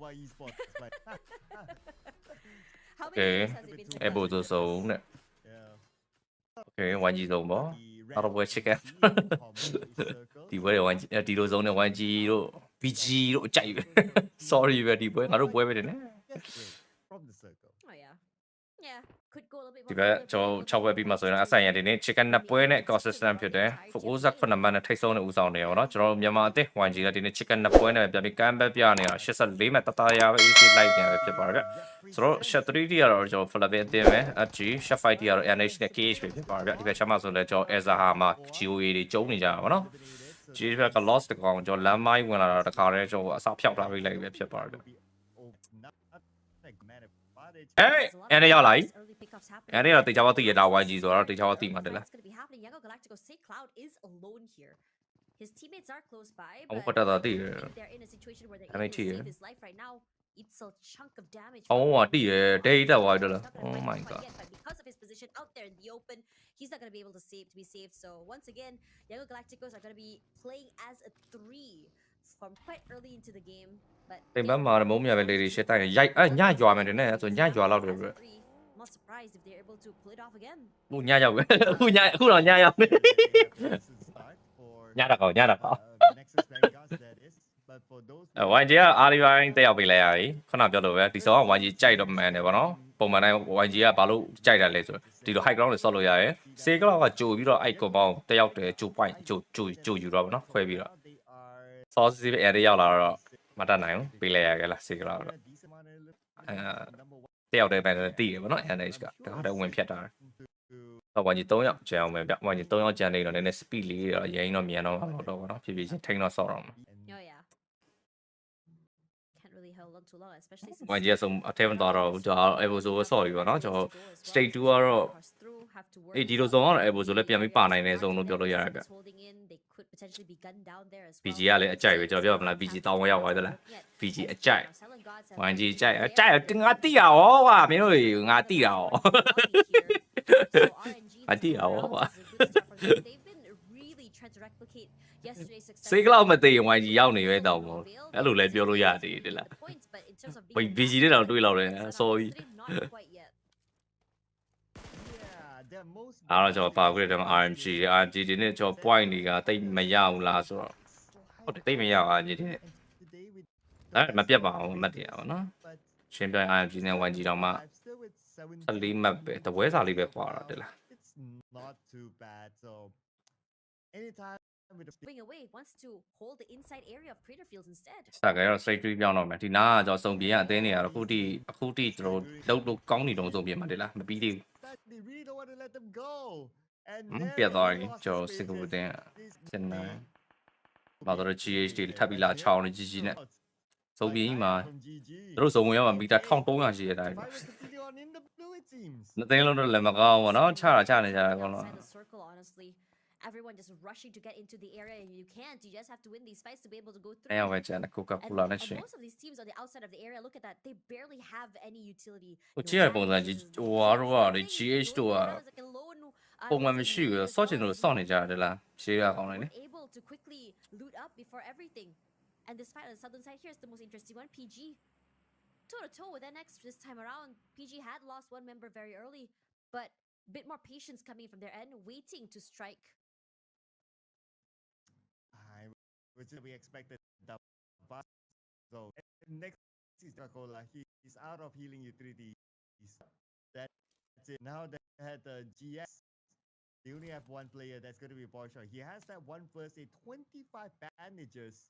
Okay, able to zone nè. Okay, YG zone bó. Out of way check out. Đi với là YG, đi zone là YG đồ. PG đồ chạy. Sorry về đi với, ngã đồ với về đến. Oh yeah. Yeah. ဒီဘက်ကျွန်တော်6ပွဲပြီးမှဆိုရင်အဆိုင်ရတဲ့နေ့ chicken နှစ်ပွဲနဲ့ consistent ဖြစ်တယ်68မှတ်နဲ့ထိတ်ဆုံးတဲ့ဦးဆောင်နေရောနော်ကျွန်တော်တို့မြန်မာအသင်း YG ကဒီနေ့ chicken နှစ်ပွဲနဲ့ပြန်ပြီး comeback ပြနေတာ84မှတ်တတရာပဲ easy light နေပဲဖြစ်ပါတော့ဗျဆိုတော့ shot 3D ကတော့ကျွန်တော် Flavin အသင်းပဲ FG shot 5D ကတော့ NH နဲ့ KH ပဲဖြစ်ပါတော့ဗျဒီဘက်ချက်မှဆိုလဲကျွန်တော် Ezra မှာ GOA တွေကျုံနေကြတာပါနော်ဂျေးဘက်က loss တကောင်ကျွန်တော်လမ်းမိုင်းဝင်လာတာတခါတည်းကျွန်တော်အစာဖြောက်ထားပြီးလိုက်ပဲဖြစ်ပါတော့ဗျအဲ့အဲ့ရောက်လာပြီ of early pickups happening. အဲ့ဒါတော့တေချာဝသိရတာ YG ဆိုတော့တေချာဝသိမှာတယ်လား What's gonna be happening? Yango Galactico say Cloud is alone here. His teammates are close by, အ but ဖတ်တာသိရ if they're in a situation where they're Damage able to here. save his life right now, it's a chunk of damage. အော် for ဟာ him. တိရဒိတ်တက်သွားပြီလား Not gonna Oh find my anyone god yet, but because of his position out there in the open, he's not gonna be able to save to be saved. So once again, Yango Galacticos are gonna be playing as a three from quite early into the game. But တိမ် they ပန်းမှာမုံမြပဲလေးတွေရှစ်တိုက်နေရိုက်အဲ့ညရွာမယ်တင်နဲ့ ဆိုညရွာလောက်တယ်ပြ as a three. I'm not surprised if they're able to pull it off again. ခုညရောက်ပဲအခုညအခုတော့ညရောက်နေ ညတာကောင်ညတာကောင် Nexus Vanguards, that is. But for those အဲ YG ကအာရီဘိုင်းတက်ရောက်ပေးလိုက်ရပြီခုနပြောလို့ပဲဒီဆောင်က YG ကြိုက်တော့မှန်တယ်ဗောနော်ပုံမှန်တိုင်း YG ကဘာလို့ကြိုက်တာလဲဆိုတော့ဒီလို high ground တွေဆော့လို့ရတယ်စေကလောက်ကကြိုပြီးတော့အဲ့ကောပေါင်းတက်ရောက်တယ်ကြို point ကြိုကြိုကြိုယူတော့ဗောနော်ခွဲပြီးတော့ they are ဆော့စီပဲအဲ့ဒီရောက်လာတော့မတတ်နိုင်ဘူးပေးလိုက်ရခဲ့လားစေကလောက်တော့ a decent amount of Uh, number one တက်ရောက်တဲ့ဘက်နဲ့တည်တယ်ဗောနော် NH ကတခါတည်းဝင်ဖြတ်တာတယ် to တော့ YG 3ယောက်ကျန်အောင်ပဲဗျ YG 3ယောက်ကျန်နေတော့နည်းနည်း speed လေးတော့ရင်းတော့မြန်တော့မှာတော့ဗောနော်ဖြည်းဖြည်းချင်းထိန်းတော့ဆော့တော့မှာ Oh yeah. Can't really hold on too long, especially since YG ကဆုံးအထက်မသွားတော့ဘူးကျွန်တော် Evo ဆိုဆော့ပြီဗောနော်ကျွန်တော် State 2ကတော့အေးဒီလိုဆုံးကတော့ Evo ဆိုလည်းပြန်ပြီးပါနိုင်တဲ့ဆုံးလို့ပြောလို့ရတယ်ဗျ PG ကလည်းအကြိုက်ပဲကျွန်တော်ပြောမလား PG တောင်းဝရောက်သွားသလား PG အကြိုက် YG အကြိုက်အကြိုက်ငါတိရရောကွာမင်းတို့ငါတိရရော I did, oh, wow. စေးကလောက်မသိရင် YG ရောက်နေပဲတောင်းပေါ့အဲ့လိုလည်းပြောလို့ရသေးတယ်လားဘယ် BG တဲ့တော့တွေးလောက်တယ် sorry yeah, they're most အားတော့ကျွန်တော်ပါခွင့်တယ်မှာ RMG တွေ RMG တွေနဲ့ကျွန်တော် point တွေကတိတ်မရဘူးလားဆိုတော့ဟုတ်တယ်တိတ်မရအောင် RMG တွေနဲ့ today with ဒါပေမဲ့မပြတ်ပါဘူးအမှတ်တရပါနော် but ရှင်းပြ RMG နဲ့ YG တော့မှ I'm still with 14မှတ်ပဲတပွဲစာလေးပဲခွာတာတယ်လား It's not too bad. So anytime with the Wing away wants to hold the inside area of Crater Fields instead. စကားတော့ straight ပြောင်းတော့မယ်ဒီနာကကျွန်တော်စုံပြင်းရအသင်းနေရတော့အခုတိအခုတိကျွန်တော်လုံးလုံးကောင်းနေတော့စုံပြင်းမှာတယ်လားမပြီးသေးဘူး that they really don't want to let them go. And ဟမ် then ပြတ်သွားပြီ lost ကျွန်တော် space စင်ကာပူ and တင်း this စင်နာ may- ဘာတော့ GHD ထပ်ပြီးလာချောင်းနေကြီးကြီးနဲ့ Out. စုံပြင်းကြီးမှာ From GG. သူတို့စုံဝင်ရမှာမီတာ1300ရှိရတဲ့အတိုင်း If I was to put you on in the blue, it seems. နှစ်သိန်းလုံးတော့လည်းမကောင်းဘူးနော်ချတာချနေကြတာကော Outside နော် the circle, honestly. Everyone just rushing to get into the area, and you can't. You just have to win these fights to be able to go through. အဲရောက်ပဲကျန်တယ်ကိုကာ And, ကိုလာနဲ့ and ရှင် most of these teams on the outside of the area, look at that. They barely have any utility. ဟို No ကြည့်ရတဲ့ပုံစံကြီး Rams, ဟိုဟာတော့ဟာဒီ nothing. GH တို့က Lone Heroes that can lone, uh, ပုံမှန် what's မရှိ in ဘူး as စောချင် well. လို့စောင့်နေကြတယ်လားရှေးရကောင်းတယ်လေ were able to quickly loot up before everything. And this fight on the southern side here is the most interesting one. PG toe to toe with NX this time around. PG had lost one member very early, but a bit more patience coming from their end, waiting to strike. which we expected the. So next is Coca-Cola. He is out of healing utilities. That's it. Now they had the GS. They only have one player. That's going to be Borshaw. He has that one first aid, 25 bandages.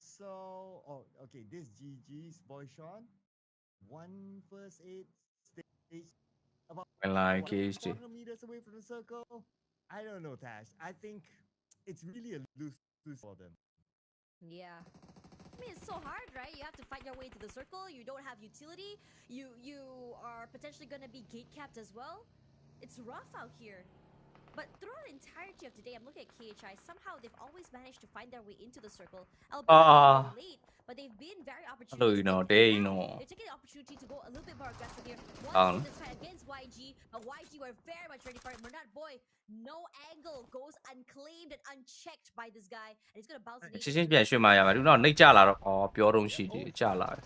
So, oh, okay, this GG's Boyshawn. One first aid stage. About I like quarter meters away from the circle. I don't know, Tash. I think it's really a loose lose lose for them. Yeah. I mean, it's so hard, right? You have to fight your way to the circle. You don't have utility. You you are potentially going to be gate capped as well. It's rough out here. But throughout the entirety of today, I'm looking at KHI. Somehow they've always managed to find their way into the circle. Albeit Ah. a little late, but they've been very opportunistic. Know, they know. They're taking the opportunity to go a little bit more aggressive here. One um. this against YG, but YG were very much ready for it. Murnat boy, no angle goes unclaimed and unchecked by this guy, and he's gonna bounce. ချင်းချင်းပြန်ရွှေ့มาရမှာဒီတော့နှိတ်ကြလာတော့ဩပြောတုံးရှိတယ်ကြလာတယ်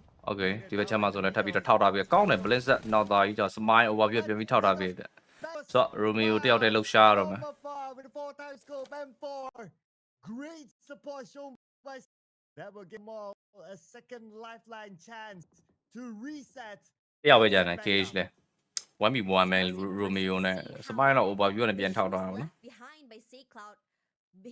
။ Okay ဒီဘက်ချမ်းမှာဆိုလဲထပ်ပြီးတော့ထောက်တာပြီးကောင်းတယ် Blizzard နောက်သားကြီးကြောင့် Smile over ပြပြန်ပြီးထောက်တာပြီးပြ။ဆိုတော့ Romeo တယောက်တည်းလှုပ်ရှားရတော့မယ်။ Great support shown by that will give Maul a second lifeline chance to reset. တယောက်ပဲကြတယ် cage လဲ 1v1 မယ် romeo နဲ့ smile တော့ over ပြောနေပြန်ထောက်ထားအောင်နော် Left behind by Say Cloud.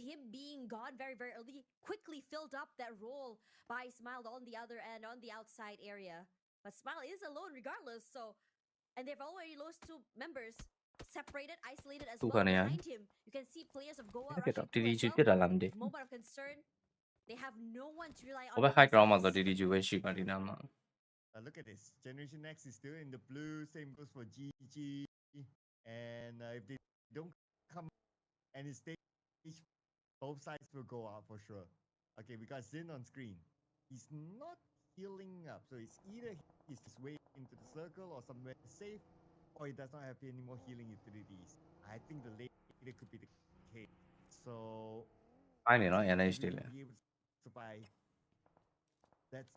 Him being gone very, very early quickly filled up that role by Smile on the other end, on the outside area. But Smile is alone regardless, so and they've already lost two members. Separated, isolated as Two well ka na yan. behind him. You can see players of Goa ဖြစ်တော့ rushing through as TDG well. ဖြစ်တာလားမသိ Moment of concern. They have no one to rely on. What the heck, Rama? Did you wish you got it, uh, Look at this. Generation X is still in the blue. Same goes for GG. And uh, if they don't come and stay, both sides will go out for sure. Okay, we got Zin on screen. He's not healing up, so it's either he's just way into the circle or somewhere safe, or he does not have any more healing utilities. I think the later could be the case. So. I mean, I NH dealer. will လဲ be able to survive. That's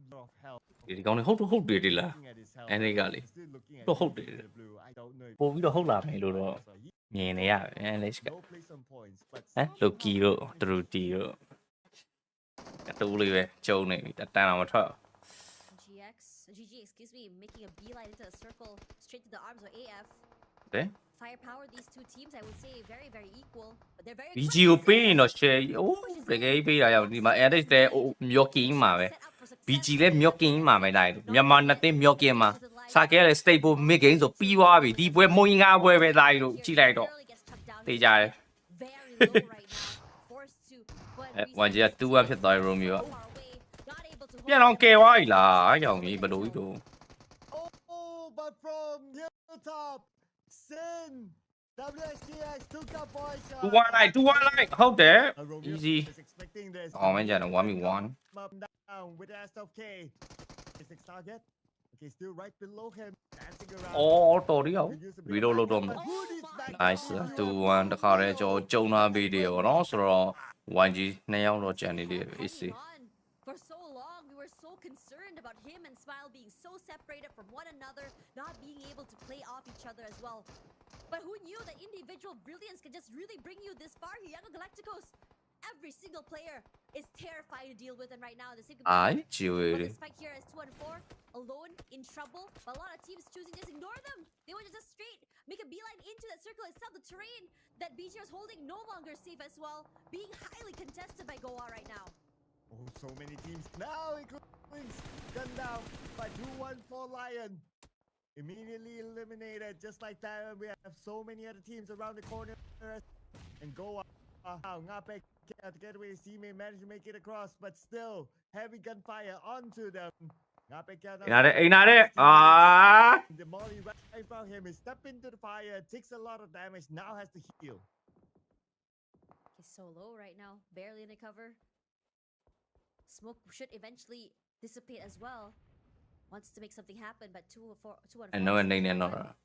a lot of help. ဒီကောင်တွေဟုတ်တော့ဟုတ်တယ်ဒီလား Looking at his health, အဲ့ဒီကလေ I'm still looking atတော့ him ဟုတ်တယ် in the blue. I don't know if ပို့ပြီးတော့ဟုတ်လာမယ်လို့တော့ so he မြင်နေရတယ် NH က no place on points, but ဟမ် Loki တို့ Druti တို့အတူလေးပဲကျုံနေပြီတတန်အောင်မထွက် GX, GG, excuse me, making a beeline into a circle straight to the arms of AF. တယ် Firepower, these two teams, I would say, very, very equal. But they're very BG ကိုပေးရင်တော့ share အိုး တကယ်ကြီးပေးတာရောက်ဒီမှာ NH တဲ့မြော့ကင်းမှာပဲ BG လည်းမြော့ကင်းမှာပဲလိုက်မြန်မာနှစ်သိန်းမြော့ကင်းမှာစားခဲ့ရတဲ့ state ဖို့ mid game ဆိုပြီးသွားပြီဒီပွဲမုံငါပွဲပဲလိုက်လို့ကြည့်လိုက်တော့တေးကြတယ်အဲ 1G က2-1ဖြစ်သွားပြီ Romeo ကပြန်တော့ကယ်သွားပြီလားအကြောင်ကြီးဘယ်လိုကြီးတို့ oh, but from hilltop, Sin, WSTS, two cup boys. Uh, two one light, two one light. Hold there. Uh, easy. Oh man, yeah, one me one. With SFK. Is it target? Okay, still right below him. Oh, auto We don't lâu them. Nice. Uh, two one. Đặc biệt cho Jonah video And also, YG nail rồi channel đi. Easy. For so long, we were so concerned about him and Smile being so separated from one another, not being able to play off each other as well. But who knew that individual brilliance could just really bring you this far, Hyago Galacticos? Every single player is terrifying to deal with, and right now the same. I Julie. Spike here is two and four, alone in trouble. But a lot of teams choosing just ignore them. They want to just straight make a beeline into that circle itself. The terrain that BG is holding no longer safe as well, being highly contested by Goa right now. Oh, so many teams now, including Gundam, but who won for Lion? Immediately eliminated just like that. We have so many other teams around the corner and go out. Uh, uh Ngape can't get away. Sime managed to make it across, but still heavy gunfire onto them. Ngape can't. Ignite it! Ignite it! Ah! The Molly right from him is stepping into the fire. Takes a lot of damage. Now has to heal. He's so low right now. Barely in the cover. Smoke should eventually dissipate as well wants to make something happen, but two or four, two and no ending then or.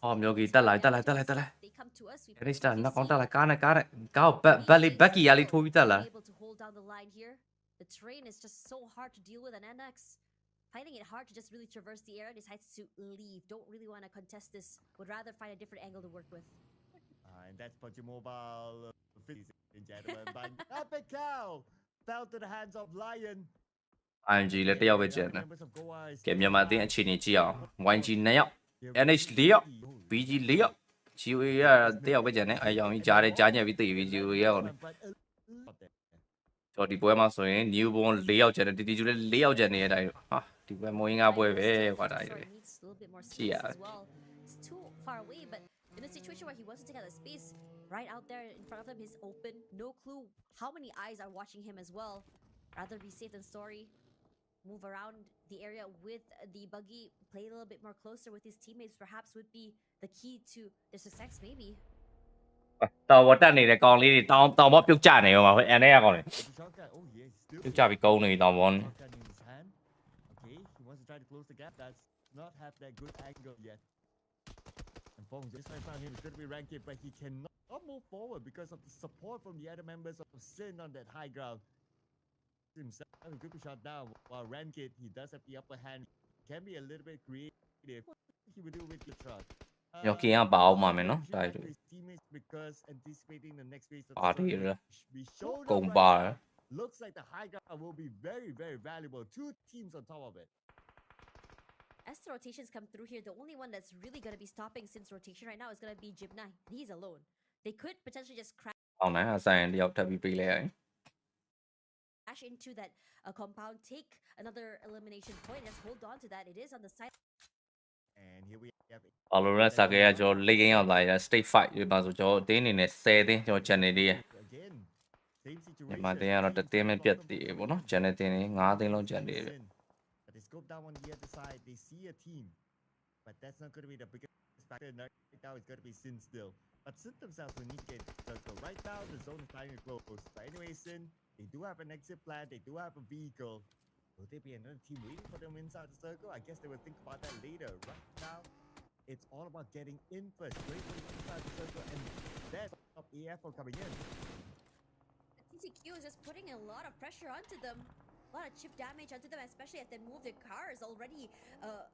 Om yogi, ta lại, ta lại, ta lại, ta lại. Cái này nó còn ta lại cá này cá này, cá bẹ bẹ li bẹ kia li thôi ta lại. The terrain is just so hard to deal with an NX. Finding it hard to just really traverse the air, decides to leave. Don't really want to contest this. Would rather find a different angle to work with. Uh, and that's Pokemobile, uh, ladies and gentlemen, by Epic Cow, fell to the hands of Lion. ING လည်းတယောက်ပဲကျန်တယ် Members of Goa is ကဲမြန်မာအသင်းအခြေအနေကြည့်အောင် YG 2ယောက် They're NH really လေးယောက် holy. BG 4ယောက် GOA ကတယောက်ပဲကျန်တယ်အယောင်ကြီးကြားတယ်ကြားညက်ပြီးသိပြီ GOA ရောက်တယ် But a lot there. ဆိုတော့ဒီပွဲမှာဆိုရင် Newborn 4ယောက်ကျန်တယ် TTG လည်း4ယောက်ကျန်နေတဲ့အတိုင်းဟာဒီပွဲမွေးငါပွဲပဲကွာဒါကြီးပဲ Sorry, needs a little bit more Gee, space yeah. as well. It's too far away, but in a situation where he wants to take out the space, right out there in front of him, he's open. No clue how many eyes are watching him as well. Rather be safe than sorry. move around the area with the buggy, play a little bit more closer with his teammates, perhaps would be the key to their success, maybe. Tao quá ta này là con đi thì tao tao Not have that good angle yet. And Fong right going be ranked, but he cannot move forward because of the support from the other members of Sin on that high ground himself who could be shot down, while Rankit, he does have the upper hand, can be a little bit creative. What he would do with the truck. Uh, looks like the high ground will be very, very valuable. Two teams on top of it. As the rotations come through here, the only one that's really going to be stopping since rotation right now is going to be Jibnai. He's alone. They could potentially just crash. Oh, man, I'm saying the out to ယောက်ထပ်ပြီးပေးလိုက်ရတယ် into that uh, compound, take another elimination point, and just hold on to that. It is on the side And here we have ဘာလို့လဲစကေကကျွန်တော်လိတ်ကင်းရောက်လာရ state fight ဒီမှာဆိုကျွန်တော်အတင်းအနေနဲ့10တင်းကျွန်တော် channel လေးရ again. Same ညီ situation. မတင်းကတော့တစ်တင်းပဲပြတ်သေးတယ်ပေါ့နော် channel တင်းလေး9တင်းလုံး channel လေး Sin. But they scope down on the other side. They see a team. But that's not going to be the biggest factor. Right now, it's going to be Sin still. But Sin themselves will need to get circle. Right now, the zone is trying to close. But anyway, Sin, they do have an exit plan. They do have a vehicle. Will there be another team waiting for them inside the circle? I guess they will think about that later. Right now, it's all about getting in first. Them inside the circle. And up AF for coming in. TTQ is just putting a lot of pressure onto them. A lot of chip damage onto them, especially if they move their cars already uh,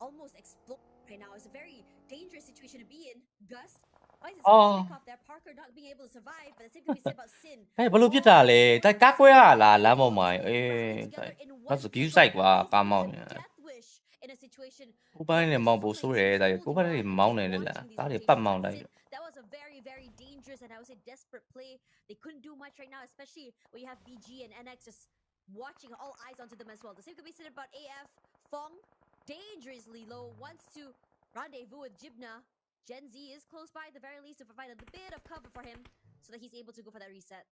almost explode right now. It's a very dangerous situation to be in. Gus, why is his Oh. oh. off there? Parker not being able to survive, but the same can be said about Sin. ဟဲ့ဘလို့ပြစ်တာလဲတိုက်ကကွဲရလားလမ်းပေါ်မှာအေး Rallying တို together က် in That's one a view vehicle site ကွာ almost ကားမောင်း with နေ a တယ် death wish in a situation ကိုပိုင်းနဲ့မောင်းဖို့ဆိုးတယ်တိုက်ကကိုပိုင်းနဲ့မောင်းနေတယ်လားကားတွေပတ်မောင်းလိုက် That was a very, very dangerous and I would say desperate play. They couldn't do much right now, especially when you have BG and NX just watching all eyes onto them as well. The same could be said about AF. Fong, dangerously low, wants to rendezvous with Jibna. Gen Z is close by at the very least to provide a bit of cover for him so that he's able to go for that reset.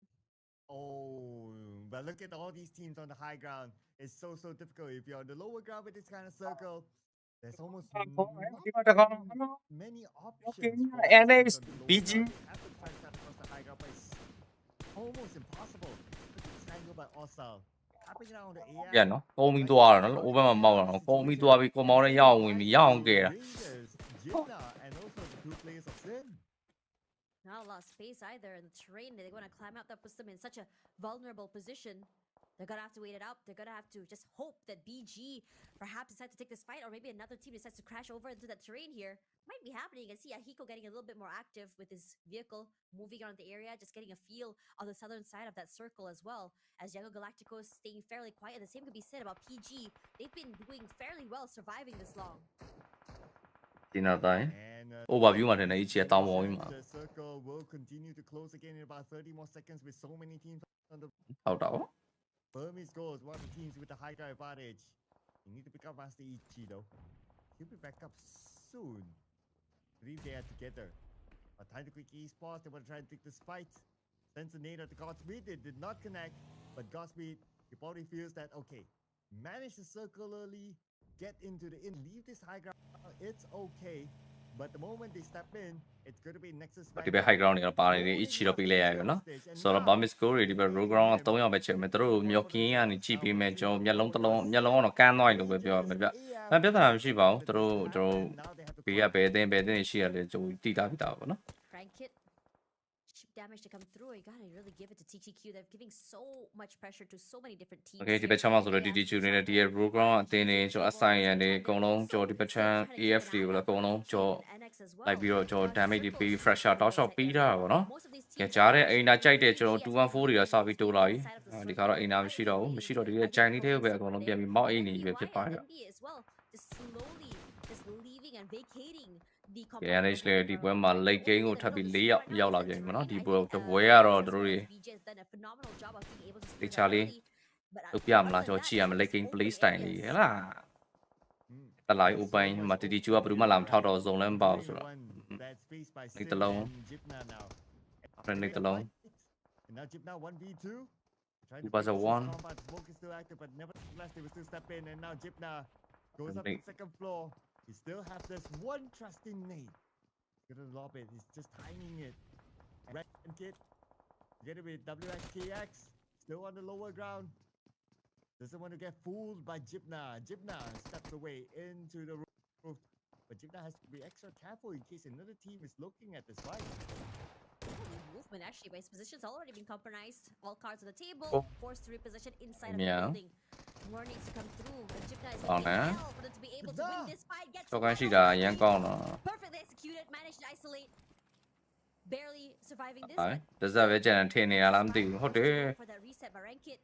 Oh, but look at all these teams on the high ground. It's so so difficult. If you're on the lower ground with this kind of circle, there's almost not many options. for yeah, teams NX, on the lower BG. ground. They have to try to cut across the high ground, but it's almost impossible. Look at this angle by Osal. Capping it out on the AF. ပြန်နော်ကုန်းပြီးသွားတာနော် over မှာမောက်တာနော်ကုန်းပြီးသွားပြီးကိုမောင်းနဲ့ရအောင်ဝင်ပြီးရအောင်ကဲတာ Raiders, Jibna, and also the two players of Sin. Not a lot of space either, and the terrain that they're going to climb out that puts them in such a vulnerable position. They're gonna have to wait it out. They're gonna have to just hope that BG perhaps decides to take this fight, or maybe another team decides to crash over into that terrain here. Might be happening. You can see Ahiko getting a little bit more active with his vehicle, moving around the area, just getting a feel on the southern side of that circle as well. As Yango Galactico is staying fairly quiet, the same can be said about PG. They've been doing fairly well surviving this long. Did not. Oh, but you want. The circle will continue to close again in about 30 more seconds with so many teams Burmese goals, one of the teams with the high ground advantage. You need to pick up Master Ichi though. He'll be back up soon. Believe they are together. But time to quick esports, they want to try and take this fight. Sends a nade at the Godspeed, they did not connect. But Godspeed, he probably feels that okay, manage to circularly get into the in, leave this high ground. It's okay. But the moment they step in, it's going to be Nexus. ဒီဘက် high ground တွေတော့ပါနေတယ် each တော့ပေးလိုက်ရပြီနော်ဆိုတော့ Bamis Go တွေဒီဘက် row ground က3ယောက်ပဲချက်မယ်သူတို့မြောက်ကင်းကနေကြည့်ပေးမယ်ကျွန်တော်မျက်လုံးတစ်လုံးမျက်လုံးကတော့ကန်းသွားပြီလို့ပဲပြောရမယ်ဗျ။အဲပြဿနာမရှိပါဘူးသူတို့ကျွန်တော်ဘေးကဘယ်အသင်းဘယ်အသင်းတွေရှိရတယ်ကျွန်တော်တည်တာပြီးသားပါဗောနော် Frank Kit. Chip damage to come through. You gotta really give it to TTQ. They're giving so much pressure to so many different teams. Okay ဒီ here. ဘက်ချမ်းမှာဆိုတော့ AF DDQ နေတဲ့ဒီရဲ့ row ground အသင်းတွေကျွန်တော် assign ရနေအကုန်လုံးကျွန်တော်ဒီဘက်ချမ်း AF တွေကိုလည်းအကုန်လုံးကျွန်တော်လိုက်ပြီးတော့ကျွန်တော် damage တွေပေး fresher တောက်လျှောက်ပေးထားတာဗောနော်။ကြကြားတဲ့အိမ်နာကြိုက်တဲ့ကျွန်တော်214တွေကစပြီးတိုးလာပြီ။အဲဒီကတော့အိမ်နာမရှိတော့ဘူးမရှိတော့ဒီရဲ့ Chinese တွေကိုပဲအကုန်လုံးပြန်ပြီးမောက်အိမ်နေပဲဖြစ်ပါတယ်ဗျ။ as well, just slowly just leaving and vacating the KNH လေဒီပွဲမှာ late game ကိုထပ်ပြီး၄ယောက်ရောက်လာပြန်ပြီမနော်ဒီပွဲတပွဲကတော့တို့တွေတေချာလေးလုပ်ပြမလားကျွန်တော်ကြည့်ရမယ် late game play style လေးဟဲ့လား Hmm. တလိုက် open မှာတီတီကျူကဘယ်သူမှလာမထောက်တော့ဇုံလည်းမပေါ့ဆိုတော့ That's faced by Nick Sid Talone. and Jibna now. Friend Nick Great Talone. fight. And now Jibna 1v2. Trying Two to buzz pick a up one. his combat. Smoke is still active, but nevertheless they will still step in. And now Jibna goes And up to big- the second floor. He still have this one trusting. He's gonna lob it. He's just timing it. Red kid. Get it with WXKX. Still on the lower ground. Doesn't want to get fooled by Jibna. Jibna steps away into the roof. But Jibna has to be extra careful in case another team is looking at this fight when actually his position's already been compromised. All cards on the table, oh. forced to reposition inside of the building. More needs to come through. Egypta is going to help for them to be able to win this fight. Gets perfectly executed, managed to isolate. Barely surviving this. Đấy, thật ra với trận này thì này làm gì hốt đi.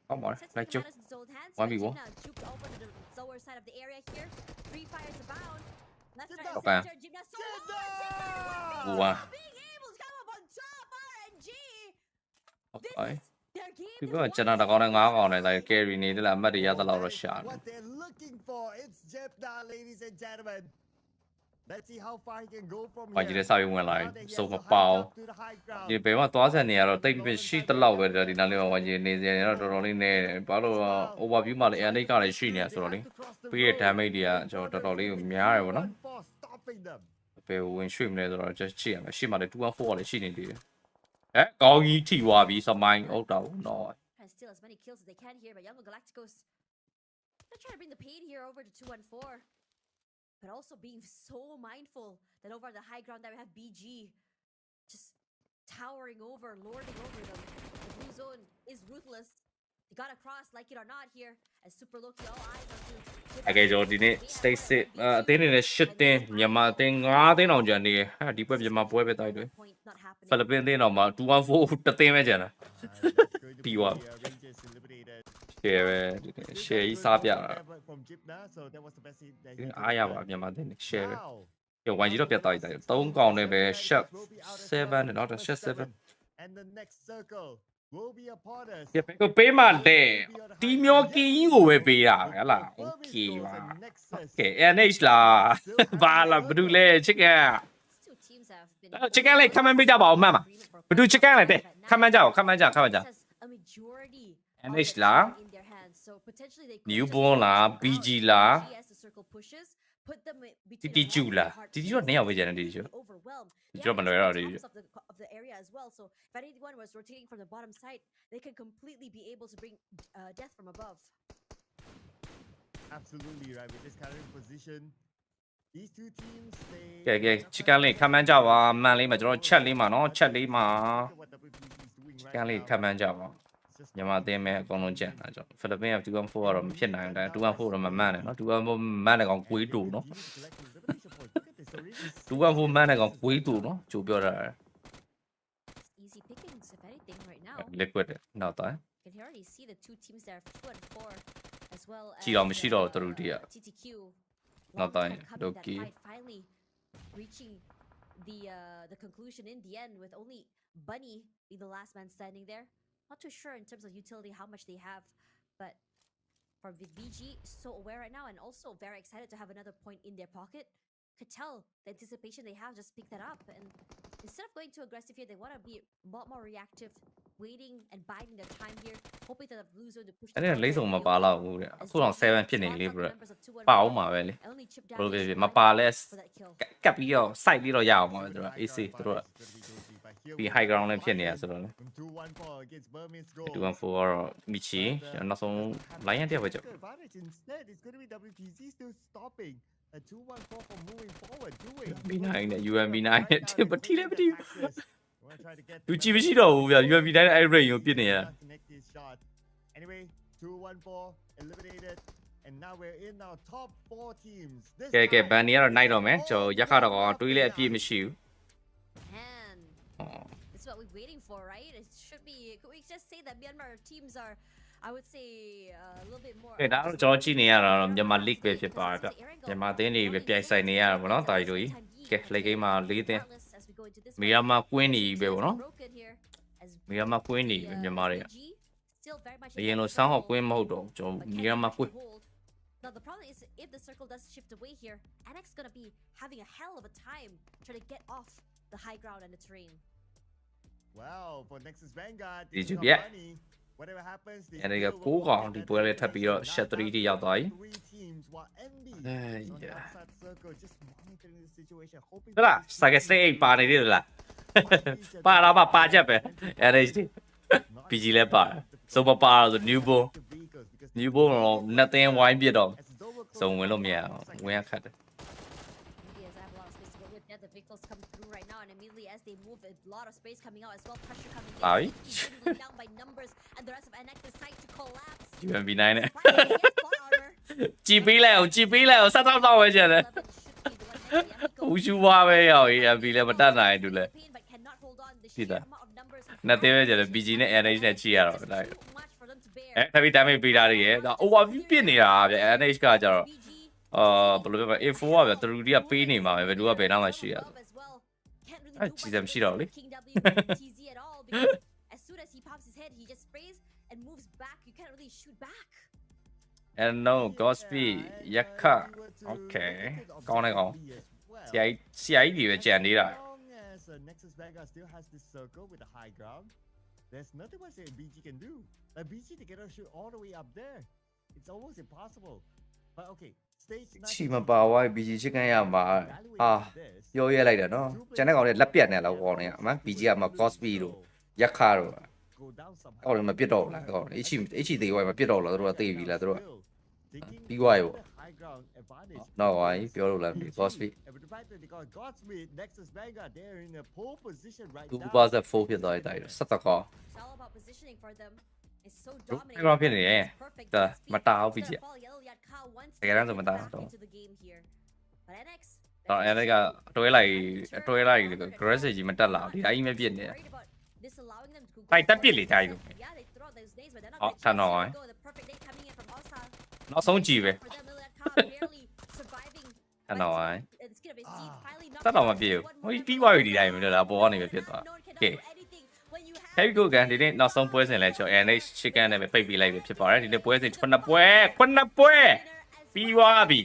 Không bỏ, lại chụp. Quan bị bố. Ok. Ủa. ဟုတ် This ပါ is their game. ဒီ This က one ကျွန်တော်တကောင်နဲ့ငါးကောင်နဲ့ဒါ carry နေတယ်လားအမှတ်တွေရတဲ့လောက်တော့ရှာတယ် What they're looking for. It's Jebna, ladies and gentlemen. Let's see how far he can go from ဘာကြီးလဲ here. စာရေးဝင်လာ Now that he has စုံမ to hike ပေါင်း up to the high ground. ဒီဘယ်မှာသွားဆက်နေရတော့တိတ်မရှိတလောက်ပဲဒီနားလေးမှာဝင်ကြီးနေစရာတော့တော်တော်လေးနေတယ်ဘာလို့ overview မှာလည်း antic ကလည်းရှိနေရဆိုတော့လေ They have to cross the ပြီးတဲ့ road. damage တွေကကျွန်တော်တော်တော်လေးကိုများတယ်ဗောနော် For stopping them. ဘယ်ဝင်ရွှေ့မလဲဆိုတော့ just ကြည့်ရမယ်ရှိမှလည်း214ကလည်းရှိနေသေးတယ် အဲကောင်းကြီးထိသွားပြီစမိုင်းဟုတ်တော့နော် Trying to steal as many kills as they can here, but Young Galacticos they're trying to bring the pain here over to 214. But also being so mindful that over the high ground that we have BG just towering over, lording over them. The blue zone is ruthless. They got across, like it or not here, as Super Loki all eyes on to အကယ်ကျွန်တော်ဒီနေ့ stay sit အသင်းနေနဲ့8တင်းမြန်မာအသင်း9တင်းအောင်ကျန်နေတယ်ဟာဒီပွဲမြန်မာပွဲပဲတိုက်တယ် Point not happening. ဖိလစ်ပင်းအသင်းတော်မှာ214တသိန်းပဲကျန်တာ Uh, that's going to be, P1. uh, Rangers eliminated. share ပဲဒီနေ့ share ကြီးစားပြတာ From Jibna, so that was the best he- that ဒီ he နေ့ could အားရ have ပါ done. မြန်မာအသင်း share ပဲ Wow. ပြဝိုင်းကြီးတော့ပြတ်သွားပြီတိုက်3កောင်နဲ့ပဲ shot 7နဲ့နောက်တော့ shot 7 And the next circle ရပေးကိုပေးမှတဲ့တီမျောကင်းကိုပဲပေးတာဟဲ့လားโอเคပါ Okay NH လားဘာလားဘယ်သူလဲ chicken အဲ့ chicken လေးခမန်းပေးကြပါဦးမှန်ပါဘယ်သူ chicken လဲတဲ့ခမန်းကြအောင်ခမန်းကြခမန်းကြ NH လား newborn လား BG လား Titi Chula. Titi Chula Of the area as well. So if anyone was rotating from the bottom side, they could completely be able to bring uh, death from above. Absolutely right. With this kind position, these two teams they. Okay, okay. Chicken Lee, come and jump. Man Lee, ma, chat Lee no chat ma. Chicken Lee, come and jump. နော်ချက်လေးမှာ What WPG is doing ချစ် right ကန်လေး now. ခမန်းကြပါ It's just မြန်မာအသင်းပဲအကုန်လုံးကြံတာကြောင့်ဖိလစ်ပင်းက214ကတော့မဖြစ်နိုင်ဘူးဒါ214တော့မမှန်နဲ့နော်214မှန်တဲ့ကောင်ကွေးတူနော်214မှန်တဲ့ကောင်ကွေးတူနော်ကြိုပြောတာ It's easy pickings, if anything, right now. liquid နောက်တော့ You can already see the two teams there, two and four, as well as ကြည့်တော့မရှိတော့ဘူးသူတို့တည်းက uh, TTQ. Not Long time dying, coming, that low-key. fight finally reaching the uh, the conclusion in the end with only Bunny being the last man standing there. Not too sure in terms of utility how much they have, but for V- VG, so aware right now and also very excited to have another point in their pocket. Could tell the anticipation they have just pick that up and instead of going too aggressive here, they want to be a lot more reactive, waiting and biding their time here, hoping that the blue zone to push. အဲ့ဒါလေးစုံမပါတော့ဘူးတဲ့အခုတော့7ဖြစ်နေလေ bro ပါ ပါ အောင်ပါပဲလေ only chip ဘယ်လိုပဲ damage ဖြစ် one မပါလဲ for that kill. ကတ်ကပ်ပြီးတော့ site ပြီးတော့ရအောင်ပါပဲသူတို့ AC သူတို့က ဒီ high ground လည်းဖြစ်နေရဆိုတော့လေ From 214 against Burmese goal. 214ကတော့မီချီနောက်ဆုံး line တစ်ယောက်ပဲကြောက် advantage instead it's going to be WPG still stopping a 214 from moving forward doing UMB9 နဲ့ UMB9 နဲ့တစ်ပတိလည်းမတိဘူး Wanna try to get လူကြည့်မရှိတော့ဘူးဗျ UMB တိုင်းအဲ့ rate ကိုပြစ်နေရ Can't connect his shot. Anyway, 214 eliminated, and now we're in our top four teams. This ကဲကဲ time, ဘန်နေကတော့ night တော့မယ် all ကျွန်တော်ရက်ခါတော့ကောင်တွေးလည်းအပြည့်မရှိဘူး And ဟော this is what we're waiting for, right? It should be. Could we just say that Myanmar teams are, I would say, uh, a little bit more. ကဲဒါတော့ကျွန်တော်ကြည့်နေရတာတော့မြန်မာ league ပဲဖြစ်ပါတယ်ဗျမြန်မာအသင်းတွေပဲပြိုင်ဆိုင်နေရတာပေါ့နော်တာရီတို့ကြီးကဲ late game မှာ၄သင်း မီယာမာကွင်းနေပဲပေါ့နော်မီယာမာကွင်းနေပဲမြန်မာတွေက အရင်လို sound ဟောက်ကွင်းမဟုတ်တော့ဘူးကျွန်တော်မီယာမာကွင်း Now the problem is if the circle does shift away here, Annex gonna be having a hell of a time trying to get off the high ground and the terrain. Wow, for Nexus Vanguard, Did this you is get- Armani. whatever happens, they အဲဒီက still ကိုး will ကောင် get ဒီ that ပွဲလေးထပ်ပြီးတော့ position. shut 3တိရောက်သွားပြီ Three teams, while Envy Eh, is on the yeah. outside circle, just monitoring the situation, hoping ဟုတ်လား for စာကစတေး8ပါနေသေးလားပါတော့ပါပါချက်ပဲ NHD PG လည်းပါတယ်စုံမပါတော့ new ball new ball တော့နှစ်သင်းဝိုင်းပြစ်တော့စုံဝင်လို့မရအောင်ဝင်ရခတ်တယ် Medias have a lot of space to go with that. The vehicles come through right now, and immediately as they move, a lot of space coming out as well. Pressure coming in. Aye. He's going down by numbers, and the rest of NX decide to collapse. UMB9 နဲ့ Surprisingly, he gets plot armor. ကြည်ပေးလိုက်အောင်ကြည်ပေးလိုက်အောင်ဆက်တော့တော့ပဲကျန်တယ် Eleven should be the one next to Yamiko. ဦးရှူပါပဲရောက် UMB လည်းမတတ်နိုင်ဘူးလေ Pain, but cannot hold on. The ကြည့် sheer တာ amount of numbers နှစ်သင်းပဲကျန်တယ် PG နဲ့ NH နဲ့ကြည့်ရတော့ just ဒါ too much for them to bear. အဲထပ်ပြီး damage ပေးတာတွေရဲ့ဒါ overview ပြစ်နေတာဗျ NH ကကြတော့ BG အာဘယ်လိုပြောမလဲ A4 ကဗျသူတို့ကပေးနေမှာပဲဘယ်သူကဘယ်တော့မှရှိရ love Oh, geez, damn, she as soon as he pops his head, he just sprays and moves back. You can't really shoot back. And no, Gosby, Yaka, uh, Okay. Con này không? CIA, CIA gì vậy chàng đi rồi. As long as uh, Nexus Dagger still has this circle with the high ground, there's nothing much that BG can do. Like BG to get her shoot all the way up there. It's almost impossible. But okay, stage 9. မှာ evaluating အာ this, ပြောရဲလိုက်တယ်နော်ကျန်တဲ့ကောင်တွေလက်ပြတ်နေလောက်ကောင်းနေအမှန် BG ကမ Godspeed တို့ရက်ခတို့ go down somehow. ကောင်းတယ်မပြတ်တော့ဘူးလားကောင်းတယ် HE HE သေးဝိုင်းမပြတ်တော့ဘူးလားတို့ကသိပြီလားတို့က Taking Big wire. the high ground advantage. တော့ဝိုင်းပြောလို့လားမသိ Godspeed And with the fact that they got Godspeed, Nexus Vanguard, they're in a pole position right 2 now. bars 4ဖြစ်သွားတယ်ဆက်တော့ကော It's all about positioning for them. It's so Đúng, dominant. cái con phiên này It's nè. perfect Tờ, Godspeed. mà tao It's bị gonna gì ạ? fall yellow yard cow once Cái đó they rồi mà get tao back đâu. into the game here. But NX, တော့အဲလိုက်ကတွဲလိုက်တွဲလိုက် aggressive ကြီးမတက်လာဘူးဒီအကြီးမပြစ်နေဖိုက်တက်ပြစ်လေတိုင်းကိုအော်ဆန်တော့နောက်ဆုံးကြည့်ပဲဆန်တော့တက်တော့မပြစ်ဘူးဟိုပြီးသွားပြီဒီတိုင်းမလို့လားပေါ်ကနေပဲဖြစ်သွားကဲ Heavy Go Gun ဒီနေ့နောက်ဆုံးပွဲစဉ်လဲကျွန်တော် NH Chicken နဲ့ပဲပိတ်ပေးလိုက်ပြီဖြစ်ပါတယ်ဒီနေ့ပွဲစဉ်9ပွဲ9ပွဲပြီးသွားပြီ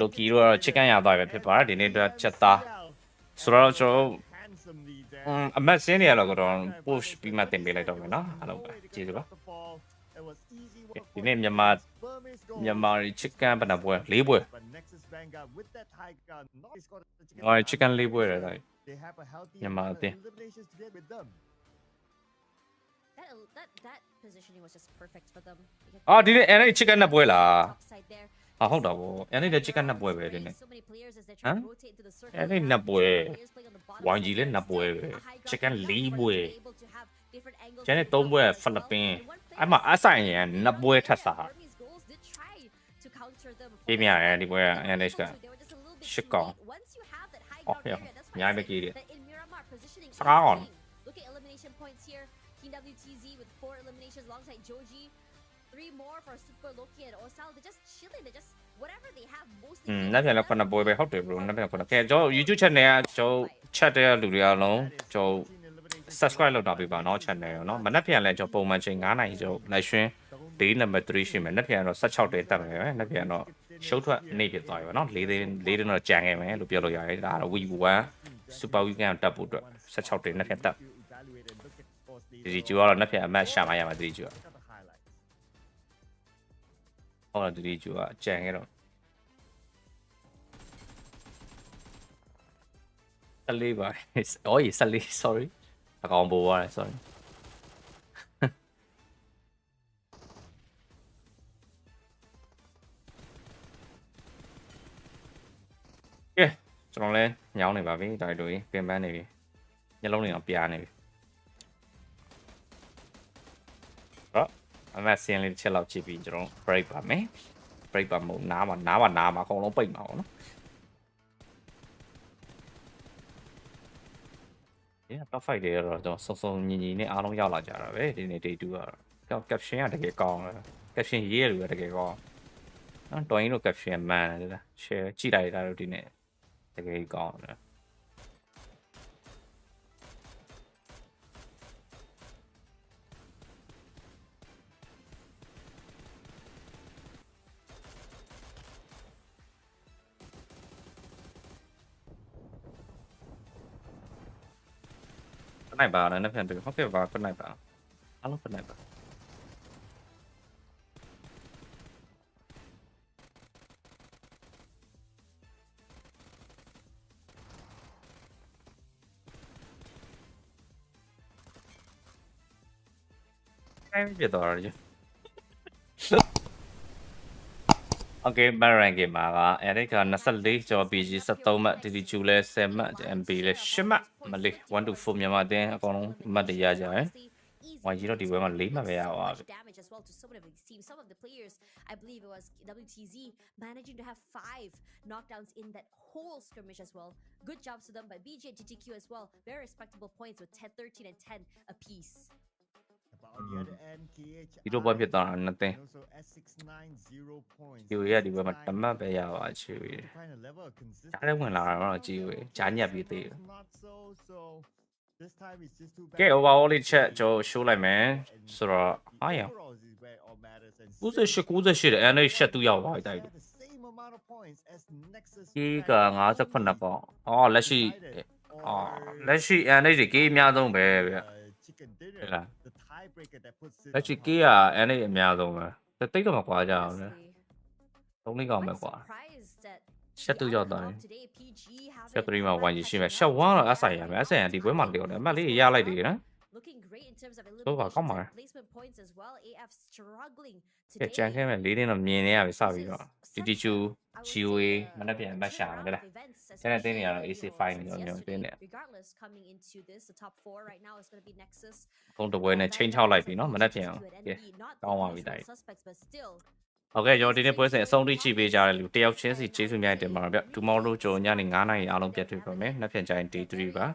Loki တို့ကတော့ chicken ရသွားပဲဖြစ်ပါတယ်ဒီနေ့အတွက်ချက်သား ဆိုတော့ကျွန်တော်တို့ handsomely there. အမ်အမတ်စင်းတွေကတော့ကတော့ push ပြီးမှတင်ပေးလိုက်တော့မယ်နော်အားလုံးပဲကျေးဇူးပါ It was easy work ဒီ for နေ့မြန်မာ Burmese goal. မြန်မာ chicken ဘယ်နှပွဲ၄ပွဲ But Nexus Vanguard with that high ground, not they scored the chicken. ဟို chicken ၄ပွဲတယ်ဒါ They have a healthy Myanmar That, that, that positioning was just perfect for them. Ah, did it any chicken na boy la? Ah, hold oh. on. Any the chicken na boy về đây này. Hả? Any na boy. Wang gì lên na boy. Chicken Lee boy. Chén này tôm boy Philippines. Ai mà ai sai nhỉ? Na boy thật sao? Đi mẹ này đi boy. Any này chicken. Chicken. Oh, yeah. Nhai mấy kia đi. Sao ngon? here. Team WTZ with four eliminations alongside Joji. Three more for Super Loki and Osal. They're just chilling. They're just whatever they have mostly. อืม feel နောက်ပြန်လည်း like ခုန them. ပွဲပဲဟုတ်တယ် bro နောက်ပြန်ခုနကဲကျွန်တော် YouTube channel ကကျွန်တော် chat တဲ့လူတွေအားလုံးကျွန်တော် subscribe လုပ်ထားပေးပါเนาะ channel ရောเนาะမနက်ဖြန်လည်းကျွန်တော်ပုံမှန်ချိန်9နာရီကျွန်တော် live stream day number 3ရှိမယ်မနက်ဖြန်တော့16တဲတက်မယ်ပဲမနက်ဖြန်တော့ရှုပ်ထွက်နေဖြစ်သွားပြီပေါ့เนาะ၄သိန်း၄သိန်းတော့ကြံခဲ့မယ်လို့ပြောလို့ရတယ်ဒါကတော့ week 1 super weekend တက်ဖို့အတွက်16တဲမနက်ဖြန်တက် ဒီကျူကတော့မနက်ဖြန်အမတ်ရှာမရမှာဒီကျူကဟောတော့ဒီကျူကကြံခဲ့တော့ဆလေးပါအော်ဆလေး sorry အကောင်ပေါ်ရတယ် sorry ကဲကျွန်တော်လည်းညောင်းနေပါပြီဒါတို့ပင်ပန်းနေပြီညလုံးတွေတော့ပြားနေပြီ အမဆင်းလေးတစ်ချက်လောက်ကြည့်ပြီးကျွန်တော် break ပါမယ် break ပါမဟုတ်နားမှာနားမှာနားမှာအကုန်လုံးပိတ်မှာပေါ့နော် Yeah top 5တွေကတော့တော့စုံစုံညီညီနဲ့အားလုံးရောက်လာကြတာပဲဒီနေ့ day 2ကတော့ caption ကတကယ်ကောင်းတယ် caption ရေးရလူကတကယ်ကောင်းနော်တော်ရင်တို့ caption မှန်တယ်လား share ကြည့်လိုက်တာတို့ဒီနေ့တကယ်ကောင်းတယ် 끝나이 봐라 내 편들 허피 봐 끝나이 봐 알로 끝나이 봐 Time bir daha arıyor. သွားတယ် Okay မရန်ကမှာကအဲ့ဒီက24ကျော် PG 73မှတ် DD2 လဲ10မှတ် MB လဲ10မှတ်မလေး1 to 4မြန်မာအတင်းအကုန်လုံးအမှတ်တရကြတယ်1 0ဒီဘက်မှာ4မှတ်ပဲရပါပြီ damage as well to some of the teams. Some of the players, I believe it was WTZ, managing to have five knockdowns in that whole skirmish as well. Good jobs to them by BJ and TTQ as well. Very respectable points with 10, 13, and 10 apiece. But on the other end, KH ဒီလိုပွဲဖြစ်သွားတာနှစ်သိန်း and also S69 0 points. ဒီဝေရဒီဘက်မှာတမတ်ပဲရပါချီ To find a level of ကြားထဲဝင်လာတာတော့ consistency ကြည့်ဝေ also ကြားညက်ပြီးသေးတယ် not so so this time it's just too bad ကဲ overall လေးချက်ကျွန်တော် show လိုက်မယ်ဆိုတော့အားရ Overalls is where it all matters and 98 98တဲ့ NH ရှက်တူရောက်သွားတိုက်တယ် the same amount of points as Nexus ကြီးက Fnatic 58ပေါင်အော်လက်ရှိအော်လက်ရှိ NH ကြီးအများဆုံးပဲဗျ Thế là Lấy chị kia à Em ấy mèo rồi mà. Thế tích được mà quả giờ nữa. Không nên còn mà quả. Xét tư cho đấy Xét tư mà quả gì xin mà. Sao quá rồi xảy à? Mà xảy à thì với mặt liệu nữa Mà lý ra lại thì đó Tôi vào không mà. cái trang thế mà lý đi làm nhìn nha sao vậy တီတီချူချီဝေးမနေ့ပြန်မတ်ရှာတယ်လားကျန်တဲ့တင်းတွေကတော့ AC5 နေတော့မျိုးတင်းတယ်ဘုံတပွဲနဲ့ချိန်ချောက်လိုက်ပြီနော်မနေ့ပြန်အောင်ကဲတောင်းပါပြီတိုင်ဟုတ်ကဲ့ကျွန်တော်ဒီနေ့ပွဲစဉ်အဆုံးထိချိန်ပေးကြတဲ့လူတယောက်ချင်းစီကျေးဇူးများတင်ပါတော့ဗျ tomorrow ကြုံညနေ9:00နာရီအားလုံးပြည့်တွေ့ပါမယ်နောက်ပြန်ကြရင် day 3ပါ